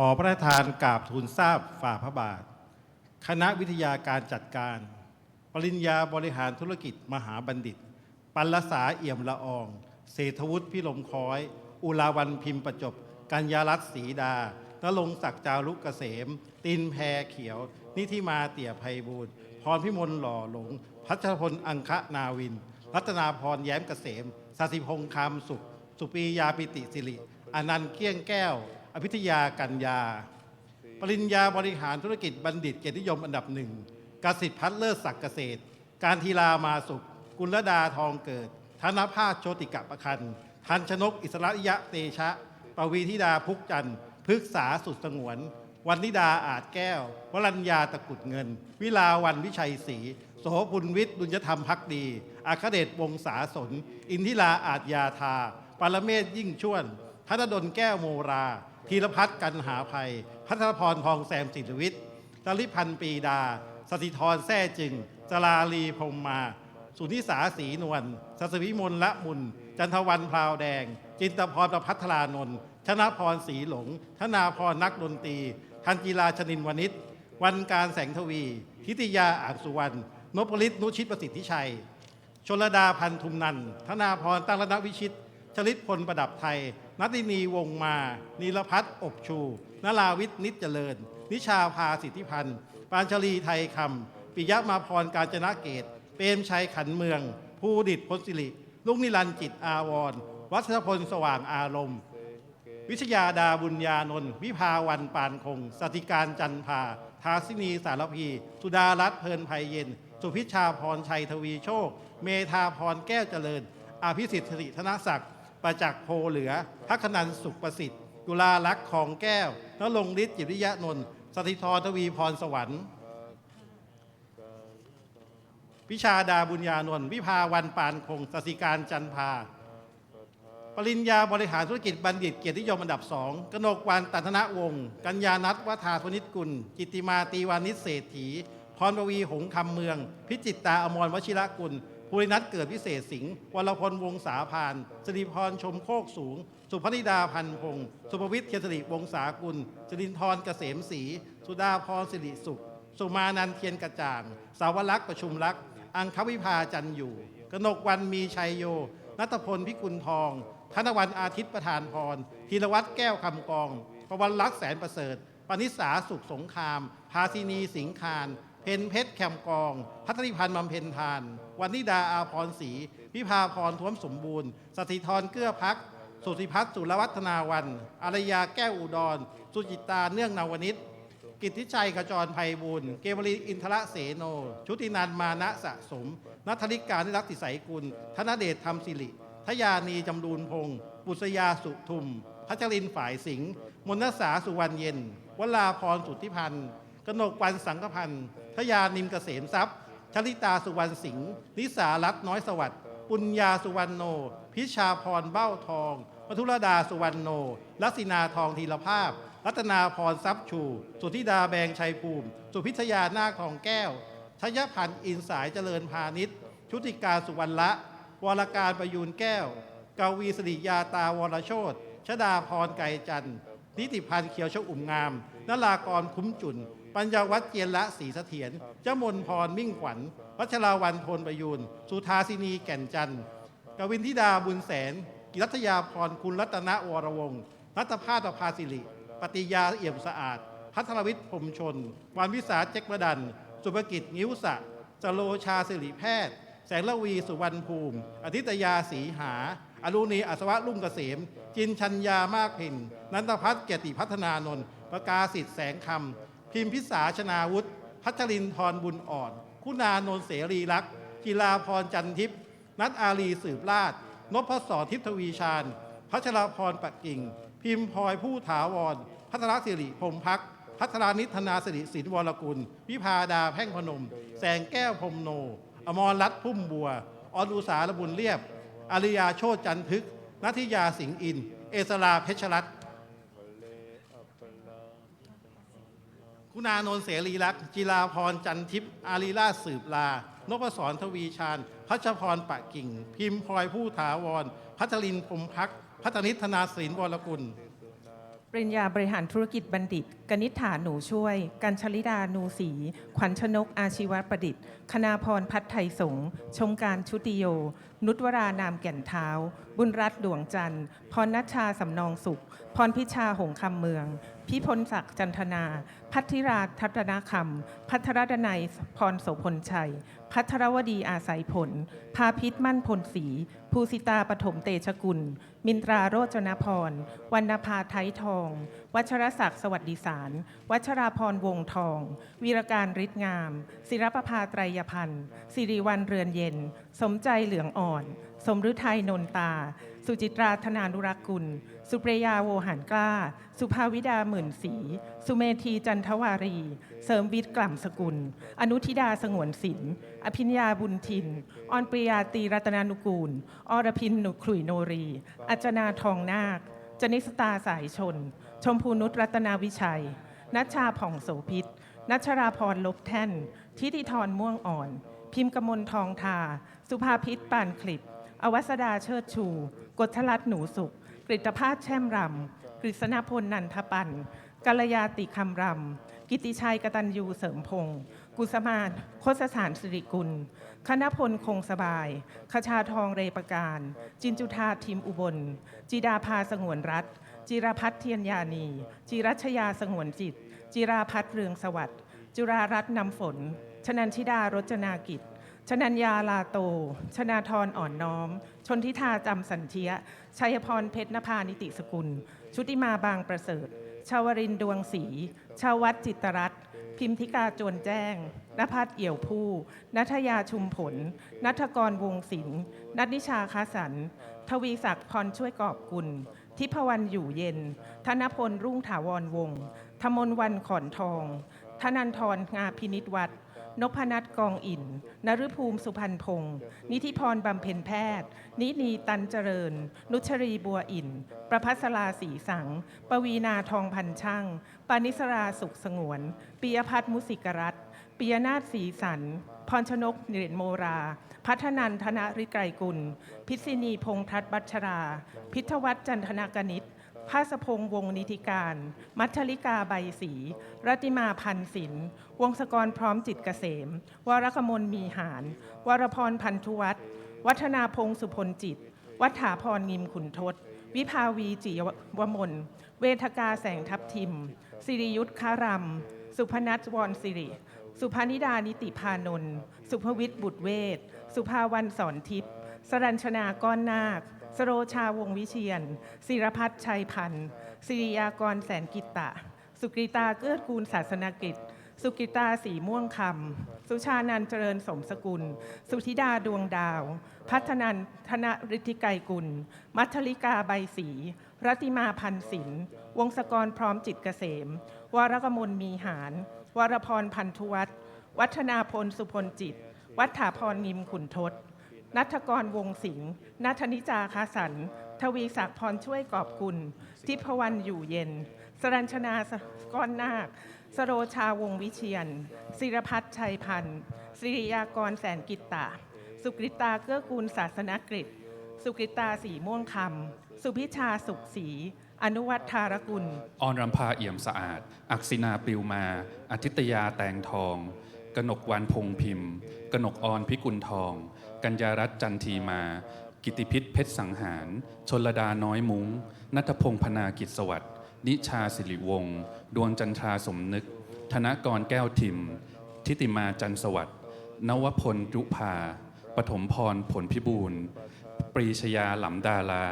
ขอพระราชทานกราบทูลทราบฝ่าพระบาท คณะวิทยาการจัดการ ปริญญาบริหารธุรกิจมหาบัณฑิต ปัลสาเอี่ยมละออง เศรษฐวุฒิพิลมคอย อุลาวันพิมพ์ประจบ กัญญารัตน์ศรีดานรงศักดิ์จารุกเกษม ตินแพรเขียว นิธิมาเตี่ยไพบูลย์พรพิมลหล่อหลง พัชรพลอังคะนาวิน รัตนาพรแย้มเกษมสาสิพงษ์คำสุข สุปรียาปิติสิริอนันต์เกี้ยงแก้ว ภิทยากัญญา ปริญญาบริหารธุรกิจบัณฑิตเกียรตินิยมอันดับหนึ่งกสิทธิ์พัฒเลิศศักดิ์เกษตร การทีลามาสุข กุลดาทองเกิด ธนภาสโชติกะประคันทันชนกอิสระยะเตชะ ปวีธิดาพุกจันทร์พฤกษาสุดสงวน วันนิดาอาจแก้ว วรัญญาตะกุดเงิน วิลาวันวิชัยศรีโสพุลวิทย์ดุลยธรรมพักดี อาคเดชวงศาสน อินทิลาอาจยาธา ปรเมศยิ่งช่วน ธนดลแก้วโมราธีรพัฒน์กันหาภัย พัทรพรทองแซมสิทธิวิทย์ตลิพันธ์ปีดา สติธรแท้จึงจราลีพรมมา สุนิสาสีนวลสัสวิมลละมุน จันทวันพราวแดง จินตพรประพัฒรานนท์ชนะพรสีหลง ธนาพรนักดนตรี ทันจีลาชนินวณิชวันการแสงทวี ทิติยาอ่างสุวรรณนพลิตนุชิตประสิทธิชัย ชลดาพันธุมนันธนาพรตั้งรณวิชิต ชลิตพลประดับไทย นัตินีวงมา นีรพัฒน์อบชู นราวิทย์นิจเจริญ นิชาภาสิทธิพันธ์ ปานชลีไทยคำ ปิยะมาพรการจนะเกต เปรมชัยขันเมือง ภูดิตพลสิริ ลุงนิรันจิตอาวร วัชรพลสว่างอารมณ์ วิชยาดาบุญญานนท์ วิภาวันปานคง สติการจันทาทาสินีสารพี สุดารัตน์เพลินภัยเย็น สุพิชาพรชัยทวีโชค เมธาพรแก้วเจริญ อภิสิทธิ์สิริธนศักดิ์ ประจักษ์โพเหลือ พักนันสุขประสิทธิ์กุลาลักษ์ของแก้วนรงฤทธิ์จิตวิยะนนท์สถิธรทวีพรสวรรค์วิชาดาบุญญานนท์วิภาวันปานคงสสิการจันพา ปริญญาบริหารธุรกิจบัณฑิตเกียรตินิยมอันดับสองกนกวันตันธนวงศ์กัญญานัทวัฒาธนิตกุลจิติมาตีวานิชเศรษฐี พรปวีหงคำเมือง พิจิตตาอมรวชิระกุล ภูรินัทเกิดพิเศษสิงห์วรพลวงศาพานสิริพรชมโคกสูง สุพนิดาพันพงศ์สุภวิทย์เคียรติวงศากุลจรินทร์เกษมศรีสุดาพรสิริสุข สุมานันเทียนกระจ่าง สาวรักษ์ประชุมรักษ์อังควิภาจันอยู่ กนกวันมีชัยโย นัตพลพิกุลทองธนวันอาทิตย์ประธานพรธีรวัตรแก้วคำกองประวันลักษ์แสนประเสริฐปณิสาสุขสงคราม ภาสินีสิงคาร พนเพชรแคมกอง พัทริพันธ์บำเพ็ญทาน วันนิดาอาพรศรีพิพาพรท้วมสมบูรณ์สถิธรเกื้อพัก สุธิพัฒน์สุรวัฒนาวัน อารยาแก้วอุดร สุจิตาเนื่องนาวนิชกิติชัยขจรภัยบุญเกวลีอินทระเสโน ชุตินันมานะสะสม นัทธิกานิรักติสัยกุล ธนเดชธรรมสิริทยานีจำรูนพงศ์บุษยาสุทุม พัชรินฝ่ายสิงห์มนสาสุวรรณเย็น วลาพรสุทธิพันธ์กนกวันสังกพันธ์ ทยานิมเกษมทรัพย์ ชลิตาสุวรรณสิงห์นิสารัตน์น้อยสวัสดิ์ ปุญญาสุวรรณโน พิชาพรเบ้าทองมัทุรดาสุวรรณโนลักษินาทองธีรภาพ รัตนาพรทรัพย์ชู สุธิดาแบงชัยภูมิ สุพิชยานาคทองแก้ว ชยพันธ์อินสายเจริญพาณิชย์ ชุติกาสุวรรณละ วรการประยูนแก้ว กาวีสริยาตาวรโชตชดาพรไก่จันทร์นิติพันธ์เขียวชอุ่มงามนลากรคุ้มจุน ปัญญาวัฒน์เจียนละศรีเสถียรเจ้ามนพรมิ่งขวัญ วัชราวันโทนประยูน สุธาสินีแก่นจันทร์กวินธิดาบุญแสน กิรัตยาพรคุณรัตนวรวงศ์รัตภาตภาสิริ ปฏิยาเอี่ยมสะอาด พัทรวิทย์พรมชน วันวิสาเจ็กประดัน สุภกิจงิ้วสะจโลชาสิริแพทย์ แสงละวีสุวรรณภูมิ อธิตยาสีหา อรุณีอัศวะลุ่งเกษม จินชัญญามากพินนันทพัฒน์เกียรติพัฒนานนท์ประกาศิษฐ์แสงคำ พิมพิสาชนาวุฒิพัชรินทรบุญอ่อน คุณานนเสรีลักษ์กีฬาพรจันทิพย์นัทอาลีสืบราชนพศทิพทวีชาญ พัชราพรปักกิ่ง พิมพ์พลอยผู้ถาวร พัทรศิริพรมพัก พัทรานิธนาสิริสินวรกุล วิพาดาแพ่งพนม แสงแก้วพรมโน อมรรัตนพุ่มบัวออนอุสาระบุญเรียบ อริยาโชติจันทึกนัทิยาสิงห์อิน เอสราเพชรรัตน์ คุณานนท์เสรีรักษ์จิราพรจันทิพย์อารีราชสืบลา นพศรทวีชาญ พัชพรปะกิ่ง พิมพ์พลอยผู้ถาวร พัชรินพรมพัก พัฒนิธนาศินวรกุล ปริญญาบริหารธุรกิจบัณฑิต กนิษฐาหนูช่วย กัญชลิดานูศรีขวัญชนกอาชีวประดิษฐ์ คณาพรพัฒไทยสงฆ์ชมการชุติโย นุชวรานามแก่นเท้า บุญรัตน์ดวงจันทร์ พรนัชชาสำนองสุข พรพิชาหงคำเมือง พิพลศักดิ์จันทนา พัทธิราทัตนาคำพัทรดนัยพรโสพลชัย พัทรวดีอาศัยผล พาพิษมั่นพลศรีภูสิตาปฐมเตชกุล มินตราโรจนพรวรรณภาไทยทอง วัชรศักดิ์สวัสดิสาร วัชราพรวงทอง วีรการฤทธิ์งาม ศิรประภาไตรยพันธ์สิริวัลเรือนเย็น สมใจเหลืองอ่อน สมฤทัยนนตา สุจิตราธนานุรักษ์กุล สุเปรยาโวหารกล้า สุภาวิดาหมื่นศรีสุเมธีจันทวารี เสริมวิทย์กล่ำสกุล อนุทิดาสงวนศิลป์อภิญญาบุญทิน ออนปริยาตีรัตนานุกูล อรพินหนุขลุยโนรี อัจนาทองนาค จนิสตาสายชน ชมพูนุชรัตนาวิชัย นัชชาผ่องโสพิษนัชราพรลบแท่น ทิติธรม่วงอ่อน พิมพ์กมลทองทา สุภาพิษปานคลิปอวัสดาเชิดชูกฎชลัดหนูสุข กริตภาสแช่มรำกฤษณพลนันทปันกัลยาติคำรำกิติชัยกตัญญูเสริมพงศ์กุสมานโคสสารสิริกุล คณพลคงสบายคชาทองเรประการ จินจุธาทิมอุบล จิดาภาสงวนรัฐ จิรพัฒน์เทียนยานี จิรัชยาสงวนจิต จิราพัฒน์เรืองสวัสดิ์ จุรารัตน์นำฝน ชนันชิดารจนากิจ ชนัญญาลาโต ชนาธรอ่อนน้อม ชนทิธาจำสันเทีย ชัยพรเพชรนภานิติสกุล ชุติมาบางประเสริฐ ชาวรินดวงศรี ชาววัดจิตรรัตน์ พิมธิกาจวนแจ้งนภัสเอี่ยวผู้ นัทยาชุมผล นัทกรวงศิลป์นัทนิชาคาสัน ทวีศักดิ์พรช่วยกอบกุล ทิพวรรณอยู่เย็น ธนพลรุ่งถาวรวงศ์ธมนวันขอนทอง ธนันทรงาพินิจวัฒน์ นพนัทกองอินนฤภูมิสุพรรณพงศ์นิธิพรบำเพ็ญแพทย์ นินีตันเจริญ นุชรีบัวอิน ประพัสราสีสัง ปวีนาทองพันช่าง ปานิสราสุขสงวนปิยพัฒน์มุสิกรัตปิยนาถสีสัน พรชนกเนรโมรา พัฒนันธนริไกรกุล พิษินีพงษ์ทัตบัชรา พิทวัฒน์จันทนากนิษฐ์ ภาสพงษ์วงนิติการ มัทลิกาใบสีรัติมาพันศิลป์วงศกรพร้อมจิตเกษม วรกมลมีหารวรพรพันธุวัฒน์วัฒนาพงศ์สุพลจิต วัฏฐาพรงิมขุนทศ วิภาวีจิยวมน เวทกาแสงทับทิม สิริยุทธคารำสุพนัทวรสิริ สุพนิดานิติพานนท์สุภวิทย์บุตรเวทสุภาวันสอนทิพย์สรัญชนาก้อนนาค สโรชาวงวิเชียนศิรพัฒน์ชัยพันธ์ศิริยากรแสนกิตตะ สุกริตาเกื้อกูลศาสนกิจ สุกิตาสีม่วงคำ สุชานันเจริญสมสกุล สุธิดาดวงดาว พัฒนันธนฤทธิไกรกุล มัทลิกาใบสี รัติมาพันศิลวงศกรพร้อมจิตเกษม วรกมลมีหาร วรพรพันธุวัฒน์วัฒนาพลสุพลจิต วัฏฐาพรงิมขุนทศ นัทกรวงสิงห์นัทนิจาคาสัน ทวีศักดิ์พรช่วยกอบกุล ทิพวรรณอยู่เย็น สรัญชนาก้อนนาค สโรชาวงวิเชียนศิรพัฒน์ชัยพันธ์สิริยากรแสนกิตตา สุกริตาเกื้อกูลศาสนกฤษ สุกริตาสีม่วงคำ สุพิชาสุขศรีอนุวัฒธารกุล ออนรำพาเอี่ยมสะอาด อักษินาปลิวมา อาทิตยาแตงทอง กนกวันพงพิมพ์ กนกออนพิกุลทอง กัญญารัตน์จันทีมา กิติพิษเพชรสังหาร ชนลดาน้อยมุง้งนัทพงษ์พนากิจสวัสดิ์นิชาสิริวงศ์ดวงจันทราสมนึก ธนกรแก้วทิม ทิติมาจันสวัสดิ์นวพลรุภาปฐมพรผลพิบูลปรีชยาหลำดาลา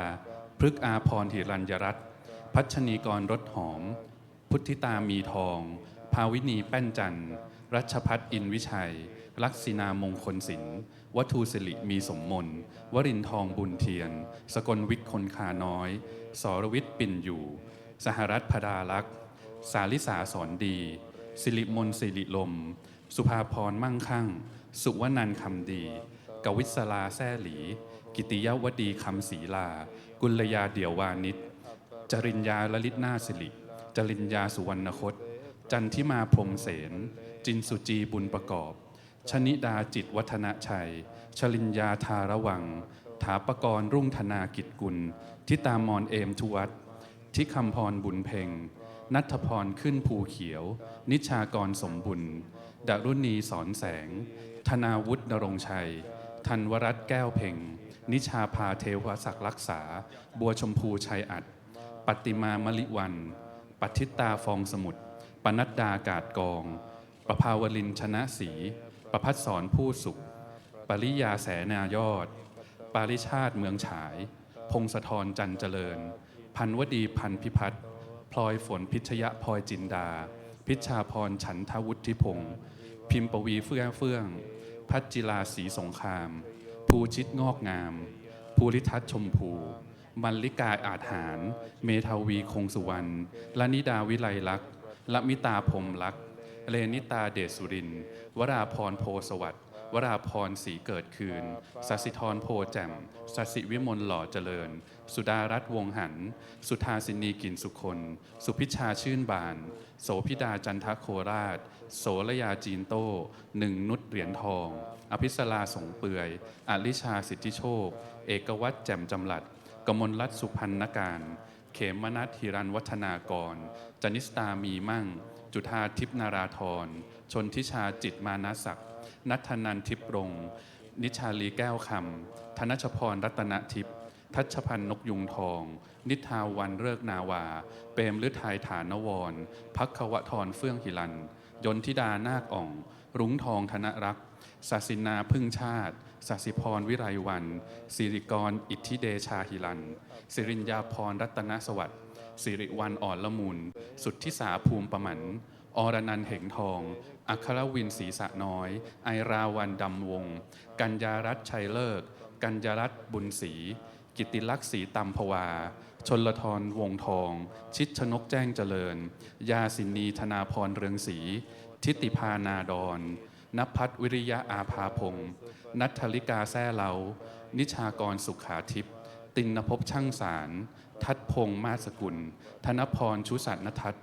พฤกอาพรหิรัญยรัตน์พัชนีกรรถหอม พุทธิตามีทอง ภาวินีแป้นจันทร์ รัชพัฒน์อินวิชัย ลักษินามงคลศิลป์วัตถุสิริมีสมมนวรินทองบุญเทียน สกลวิทย์คนคาน้อย สรวิทย์ปิ่นอยู่ สหรัฐพดาลักษ์สาลิสาสอนดี สิริมนสิริลม สุภาพรมั่งคั่ง สุวนันคำดี กวิศลาแซ่หลี กิติยวดีคำศรีลา กุลยาเดี่ยววานิชจริญญาลลิตนาสิริจริญญาสุวรรณคต จันทิมาพรมเสน จินสุจีบุญประกอบ ชนิดาจิตวัฒนชัย ชลินยาธาระวัง ถาปกรณ์รุ่งธนากิจกุล ทิตามอนเอมทุวัตทิคำพรบุญเพ็งนัทพรขึ้นภูเขียว นิชากรสมบุญดารุณีสอนแสง ธนาวุฒินรงชัย ธันวรัตแก้วเพ็งนิชาพาเทวศักดิ์รักษา บัวชมพูชัยอัด ปฏิมามลิวัน ปัทิตาฟองสมุทรปนัดดากาดกอง ประภาวลินชนะศรีประพัฒสอนผู้สุข ปริยาแสนายอด ปาริชาติเมืองฉาย พงศธรจันเจริญ พันวดีพันพิพัฒน์พลอยฝนพิชยะพลอยจินดา พิชชาพรฉันทวุฒิพงศ์พิมปวีเฟื่องเฟื่อง พัชจิลาศรีสงคราม ภูชิตงอกงาม ภูริทัศชมพูมัลลิกาอาจหาร เมทาวีคงสุวรรณลนิดาวิไลลักษณ์ละมิตาพรมลักษ์ เลนิตาเดชสุริน วราพรโพสวัสดิ์วราพรศรีเกิดคืนสัสิธรโพแจ่มสัสิวิมลหล่อเจริญ สุดารัตน์วงหัน สุธาสินีกินสุคนสุพิชาชื่นบาน โสพิดาจันทโคราช โสระยาจีนโต้หนึ่งนุชเหรียญทอง อภิสราสงเปื่อย อลิชาสิทธิโชค เอกวัตรแจ่มจำหลัด กมลรัตนสุพรรณการ เขมนัทฮิรันวัฒนากร จนิสตามีมั่ง จุธาทิพนาราธร ชนทิชาจิตมานาศักดิ์นัทนันทิพรงนิชาลีแก้วคำธนชพรรัตนทิพย์ทัชพันธ์นกยุงทอง นิทาวันเริกนาวา เปรมฤทัยฐานวรพักขวทรเฟื่องหิรัน ยนทิดานาคอ่อง รุ้งทองธนรักษ์ศาสินาพึ่งชาติศาสิพรวิไรวัน สิริกร อิทธิเดชาหิรัน สิริญญาพรรัตนสวัสดิ์ สิริวันอ่อนละมุน สุทธิสาภูมิประมันอรนันเหงทอง อัครวินศรีสะน้อย ไอราวันดำวง กัญญารัตชัยเลิก กัญญารัตบุญศรี กิติลักษณ์ศรีตัมพวา ชนละทรวงทอง ชิดชนกแจ้งเจริญ ยาสินีธนาพรเรืองศรี ทิติพานาดอนนภัทรวิริยะอาภาพงศ์นัทธลิกาแซ่เลานิชากรสุขาทิพย์ ตินภพช่างสาร ทัดพงษ์มาสกุล ธนพรชุสันนทัศ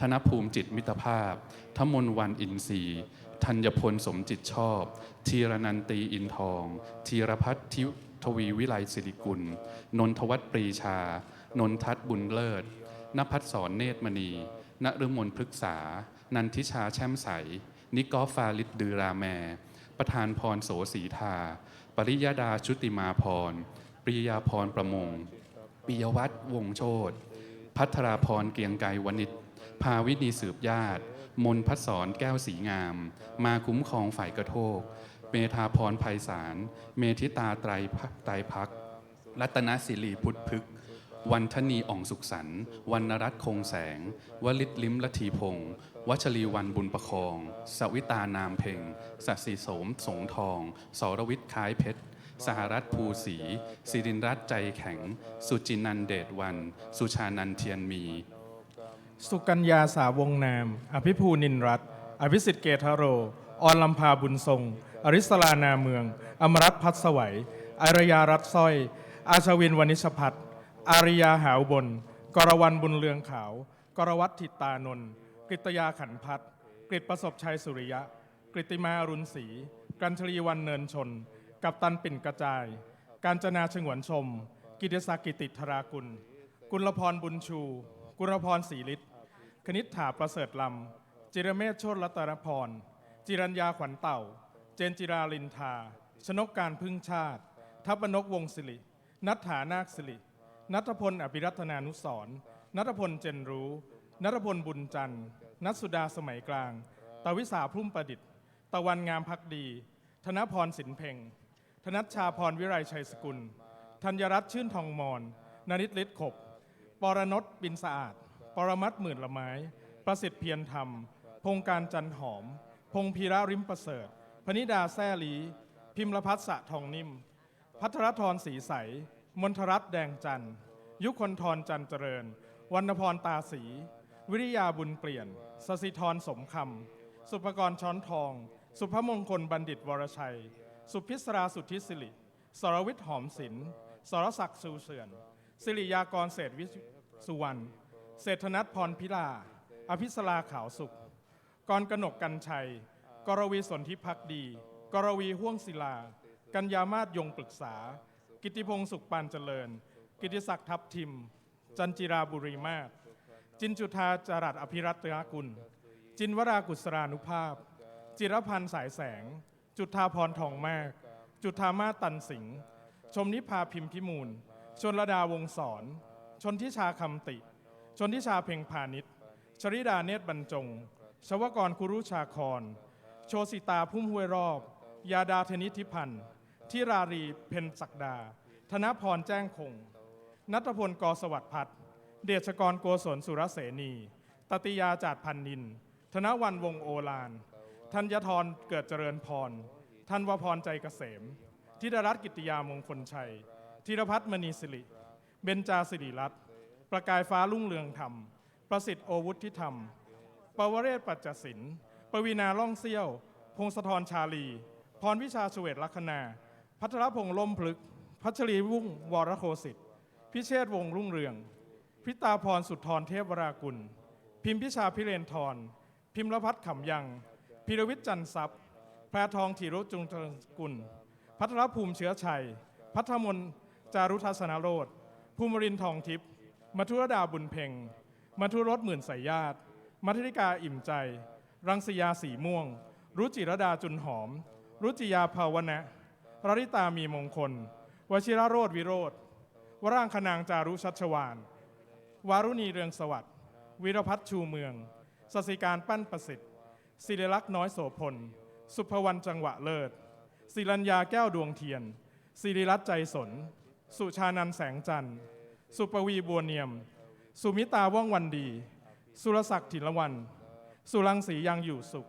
ธนภูมิจิตมิตรภาพ ทมนวันอินทรีธัญพลสมจิตชอบทีรนันตีอินทองทีรพัฒน์ทิทวีวิไลสิริกุล นนทวัฒน์ปรีชา นนทัศบุญเลิศนภัสสรเนตรมณีนฤมลพฤกษา นันทิชาแช่มใส นิกอฟฟาลิดดือราแม ประธานพรโสสีทา ปริยดาชุติมาพร ริยาพรประมง ปิยวัฒน์วงโชตพัทราพรเกียงไกรวณิชภาวินีสืบญาติ มนพัศสรแก้วสีงาม มาคุ้มครองฝ่ายกระโทก เมธาพรภัยสาร เมธิตาไตรพักไตรพัก รัตนศิริพุทธพฤกวันธนีอ่องสุขสันวรรณรัตน์คงแสง วลิตลิมละทีพงศ์วัชรีวันบุญประคอง สวิตานามเพ็งสัสิโสมสงทอง สรวิทย์คล้ายเพชร สหรัฐภูศรีสิรินรัตใจแข็ง สุจินันเดชวัน สุชานันเทียนมี สุกัญญาสาวงนาม อภิภูนินรัตอภิสิทธิ์เกทโร ออนลำพาบุญทรง อริสลานาเมือง อมรัตพัฒสวัยอารยารัตสร้อย อาชวินวณิชพัฒน์อาริยาหาวบน กรวันบุญเลืองขาว กรวัตถิตานนท์กฤตยาขันพัฒกฤตประสบชัยสุริยะ กฤติมาอรุณศรี กันชลีวันเนินชน กับตันปิ่นกระจาย การจนาฉงวนชม กิติศักดิ์กิติธรากุล กุลพรบุญชู กุลพรศรีฤทธิ์คณิษฐาประเสริฐลำ จิรเมธโชตรัตนพร จิรัญญาขวัญเต่า เจนจิราลินทา ชนกการพึ่งชาติ ทัพนกวงศิริ นัทธานาคศิริ นัทพลอภิรัตนานุสรณ์นัทพลเจนรู้นัทพลบุญจันทร์นัทสุดาสมัยกลาง ตวิสาพุ่มประดิษฐ์ ตะวันงามพักดี ธนพรสินเพ่ง ธนัชชาพรวิไลชัยสกุล ธัญรัตน์ชื่นทองมอนนนิตฤทธิ์ขบ ปรนตบินสะอาด ปรมัตถ์หมื่นละไม้ ประสิทธิ์เพียรธรรม พงการจันหอม พงพีระริมประเสริฐ พนิดาแซ่ลี พิมรพัฒน์สะทองนิ่ม พัทรธรศรีใส มนทรัตน์แดงจันยุคนทรจันเจริญ วรรณพรตาสี วิริยาบุญเปลี่ยน สสิธรสมคำ สุภกรช้อนทอง สุภมงคลบัณฑิตวรชัย สุพิศราสุทธิสิริสรวิทย์หอมศิลป์สรศักดิ์สูเสือนสิริยากรเศรษฐวิสุวรรณเศรษฐนัทพรพิลา อภิสราขาวสุข กรกนกกันชัย กรวีสนธิพักดี กรวีห่วงศิลา กัญญามาศยงปรึกษา กิติพงศ์สุขปานเจริญ กิติศักดิ์ทัพทิม จันจิราบุรีมาศจินจุธาจารัตอภิรัตนกุล จินวรากุศรานุภาพ จิรพันธ์สายแสง จุธาพรทองมาก จุธามาตันสิงห์ชมนิพาพิมพิมูล ชนระดาวงศร ชนทิชาคำติ ชนทิชาเพ่งพาณิชย์ชริดาเนตรบรรจง ชวกรคุรุชาคร โชสิตาพุ่มห้วยรอบ ยาดาเทนิธิพันธ์ทิรารีเพนศักดา ธนพรแจ้งคง นัทพลกอสวัสดิ์พัฒน์เดชกรโกศลสุรเสนี ตติยาจาดพันนิน ธนวันวงศ์โอลาน ธัญทรเกิดเจริญพรธันวพรใจเกษมธิดรัตน์กิติยามงคลชัยธีรพัฒน์มณีสิริเบญจาสิริรัตน์ประกายฟ้าลุ่งเรืองธรรม ประสิทธิ์โอวุฒิธรรม ปวเรศปัจจสินปวีนาล่องเซี่ยว พงศธรชาลี พรวิชาชเวตลัคนา พัทรพงษ์ล่มพลึก พัชรีวุ่งวรโคสิทธิ์พิเชษวงศ์รุ่งเรือง พิตาพรสุดทรเทพวรากุล พิมพิชาพิเรนทร พิมรพัฒน์ขำยัง พิรวิทย์จันทร์ศัพย์แพรทองธีรุจุงเจริญกุล พัทรภูมิเชื้อชัย พัทรมนจารุทัศนโรธภูมิรินทองทิพย์มัทุรดาบุญเพ็งมัทุรสหมื่นสายญาติ มัทริกาอิ่มใจ รังสยาสีม่วง รุจิรดาจุนหอม รุจิยาภาวนะรริตามีมงคล วชิรโรธวิโรธวร่างคนางจารุชัชวาน วารุณีเรืองสวัสดิ์ วิรพัฒน์ชูเมือง สสิการปั้นประสิทธิ์ ศิริลักษณ์น้อยโสพล สุภวรรณจังหวะเลิศศิรัญญาแก้วดวงเทียนศิริรัตน์ใจสน สุชานันแสงจันทร์ สุปวีบัวเนียม สุมิตาว่องวันดี สุรศักดิ์ถินละวัน สุรังสียังอยู่สุข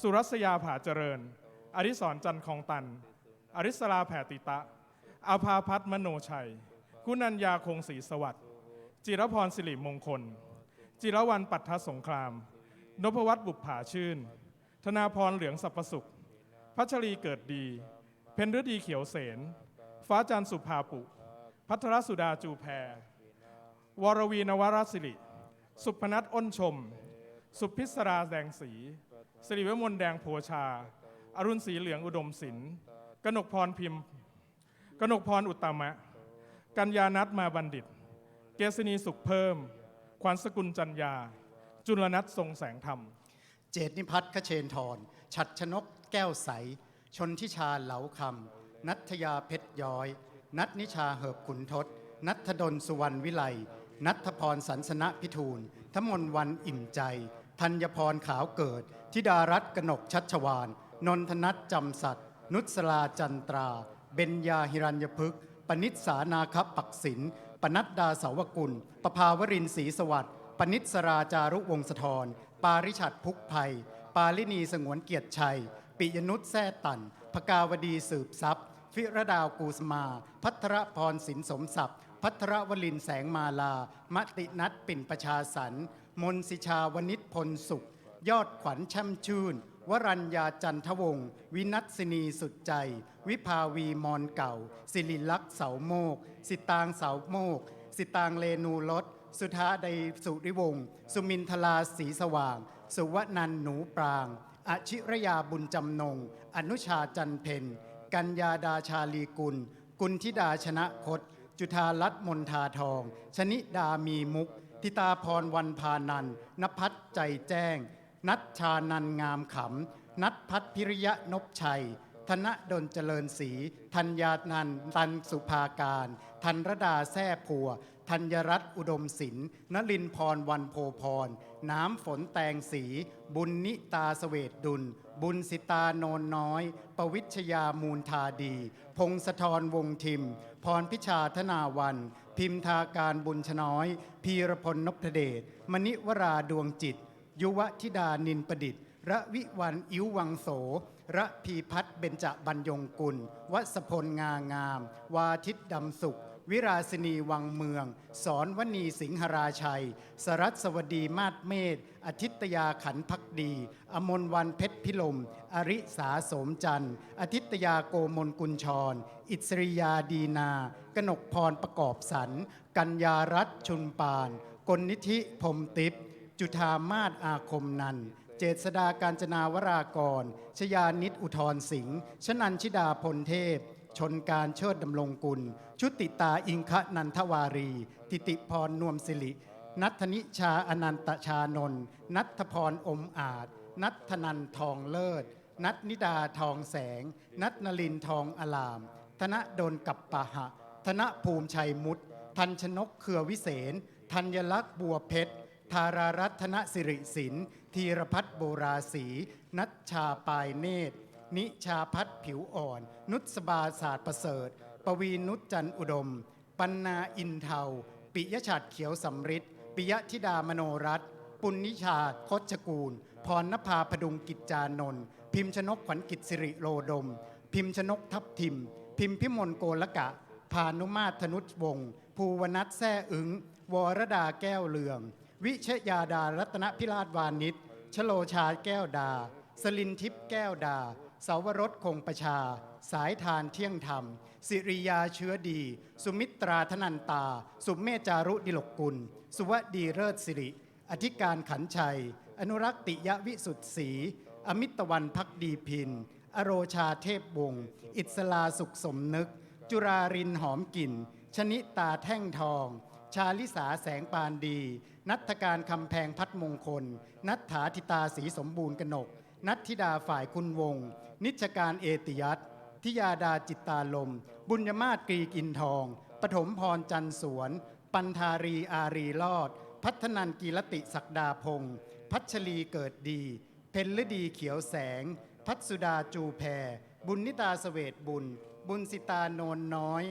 สุรัสยาผาเจริญ อริสรจันทร์คองตัน อริสราแผ่ติตะอาภาพัฒมโนชัย กุนัญญาคงศรีสวัสดิ์ จิรพรสิริมงคล จิรวรรณปัททสงคราม นพวัตรบุปผาชื่น ธนาพรเหลืองสัพพสุข พัชรีเกิดดี เพนฤดีเขียวเสน ฟ้าจันทร์สุภาปุ พัทรสุดาจูแพร วรวีนวรศิริ สุพนัทอ้นชม สุพิศราแดงสี สิริวมลแดงโพชา อรุณศรีเหลืองอุดมศิลป์กนกพรพิมพ์ กนกพรอุตตมะ กัญญานัทมาบัณฑิต เกษณีสุขเพิ่ม ขวัญสกุลจัญญา จุลนัททรงแสงธรรม เจตนิพัฒน์ขเชนทร ฉัดชนกแก้วใส ชนทิชาเหลาคำ นัทยาเพชรย้อย นัทนิชาเหิบขุนทศ นัทดลสุวรรณวิไล นัทพรสันสนะพิทูลทมนวันอิ่มใจ ธัญพรขาวเกิด ธิดารัตน์กนกชัชวาน นนทนัทจำสัตย์นุสลาจันตรา เบญญาหิรัญพฤกษ์ปนิษสานาคปักศินปนัดดาสาวกุล ประภาวรินศรีสวัสดิ์ ปนิสราจารุวงศธร ปาริชัดพุกภัย ปาลินีสงวนเกียรติชัย ปิยนุษแซ่ตันพกาวดีสืบทรัพย์ ฟิรดาวกูสมา พัทรพรสินสมศัพย์พัทรวลินแสงมาลา มตินัทปิ่นประชาสันมนสิชาวนิชพลสุข ยอดขวัญช่ำชื่น วรัญญาจันทวงศ์วินัสนีสุดใจ วิภาวีมอนเก่า สิริลักษ์เสาโมก สิตางเสาโมก สิตางเลนูรส สุธาใดสุริวงศ์สุมินทลาสีสว่าง สุวนันหนูปรางอชิรยาบุญจำนง อนุชาจันเพนกัญญาดาชาลีกุล กุลธิดาชนะคต จุธาลัตมนทาทอง ชนิดามีมุก ทิตาพรวันพานันนภัสใจแจ้ง นัทชานันงามขำ นัทพัฒพิริยะนพชัย ธนดลเจริญศรีธัญญานันตันสุภาการ ธันรดาแท่พัวธัญรัตน์อุดมศิลป์นลินพรวันโพพร น้ำฝนแตงสี บุญนิตาสเสวตดุล บุญสิตาโนนน้อย ปวิชยามูลทาดี พงศธรวงทิม พรพิชาธนาวัน พิมทาการบุญชน้อย พีรพลนพเดช มณิวราดวงจิต ยุวธิดานินประดิษฐ์ ระวิวันอิ้ววังโส ระพีพัฒน์เบญจบรรยงกุล วัสพลงางาม วาทิตดำสุข วิราสินีวังเมือง สอนวณีสิงหราชัย สรัสสวดีมาศเมธอาทิตยาขันพักดี อมนวันเพชรพิลม อริสาสมจันทร์อาทิตยาโกมลกุลชร อิสริยาดีนากนกพรประกอบสรร กัญญารัตชุนปาน กลนิธิพรมติพจุธามาศอาคมนันท เจษดาการจนาวรากร ชยานิตอุทรสิงห์ชนันชิดาพลเทพ ชนการเชิดดำรงกุล ชุติตาอิงคะนันทวารี ติติพรนวมสิรินัทนิชาอนันตชานนท์นัทพรอมอาจ นัทนันทองเลิศ นัทนิดาทองแสง นัทนลินทองอลาม ธนดลกับปะหะ ธนภูมิชัยมุตทันชนกเครือวิเศษ ธัญลักษณ์บัวเพชร ธารารัตนสิริสินธีรพัฒน์โบราศี นัชชาปายเนตร นิชาพัฒน์ผิวอ่อน นุสบาศาสตร์ประเสริฐ ปวีนุชจันอุดม ปันนาอินเทา ปิยชัดเขียวสำริดปิยธิดามโนรัตน์ปุณนิชาคชกูล พรณภาพดุงกิจจานนท์พิมพ์ชนกขวัญกิจสิริโลดม พิมพ์ชนกทับทิม พิมพ์พิมลโกลกะ พานุมาธนุชวงศ์ภูวนัทแซ่อึงวรดาแก้วเลือง วิเชยาดารัตนพิราชวานิชชโลชาแก้วดา สลินทิพย์แก้วดา สาวรสคงประชา สายทานเที่ยงธรรม สิริยาเชื้อดี สุมิตราธนันตา สุมเมจารุดิลกกุล สุวดีเลิศสิริ อธิการขันชัย อนุรักษ์ติยวิสุทธิ์ศรีอมิตวันพักดีพิน อโรชาเทพวงศ์อิสลาสุขสมนึก จุรารินหอมกลิ่น ชนิตาแท่งทอง ชาลิสาแสงปานดี นัทการคำแพงพัดมงคล นัทถาธิตาสีสมบูรณ์กนก นัทธิดาฝ่ายคุณวงศ์นิชการเอติยัตทิยาดาจิตตาลม บุญยมาศกรีกินทอง ปฐมพรจันสวน ปันธารีอารีรอด พัฒนันกีรติศักดาพงศ์พัชรีเกิดดี เพนฤดีเขียวแสง พัฒสุดาจูแพร บุญนิตาเสเวตบุญ บุญสิตาโนนน้อย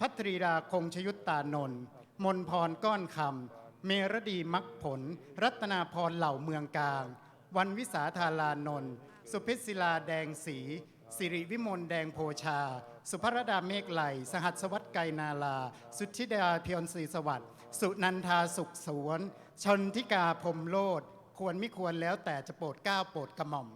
พัทรีดาคงชยุตตานนท์มนพรก้อนคำ เมรดีมักผล รัตนาพรเหล่าเมืองกลาง วันวิสาธารานนท์สุพิศิลาแดงสีสิริวิมลแดงโพชา สุภรดาเมฆไหล สหัสวัตไกรนาลา สุทธิดาเพียรศรีสวัสดิ์ สุนันทาสุขสวน ชนทิกาพรมโลด ควรไม่ควรแล้วแต่จะโปรดก้าวโปรดกระหม่อม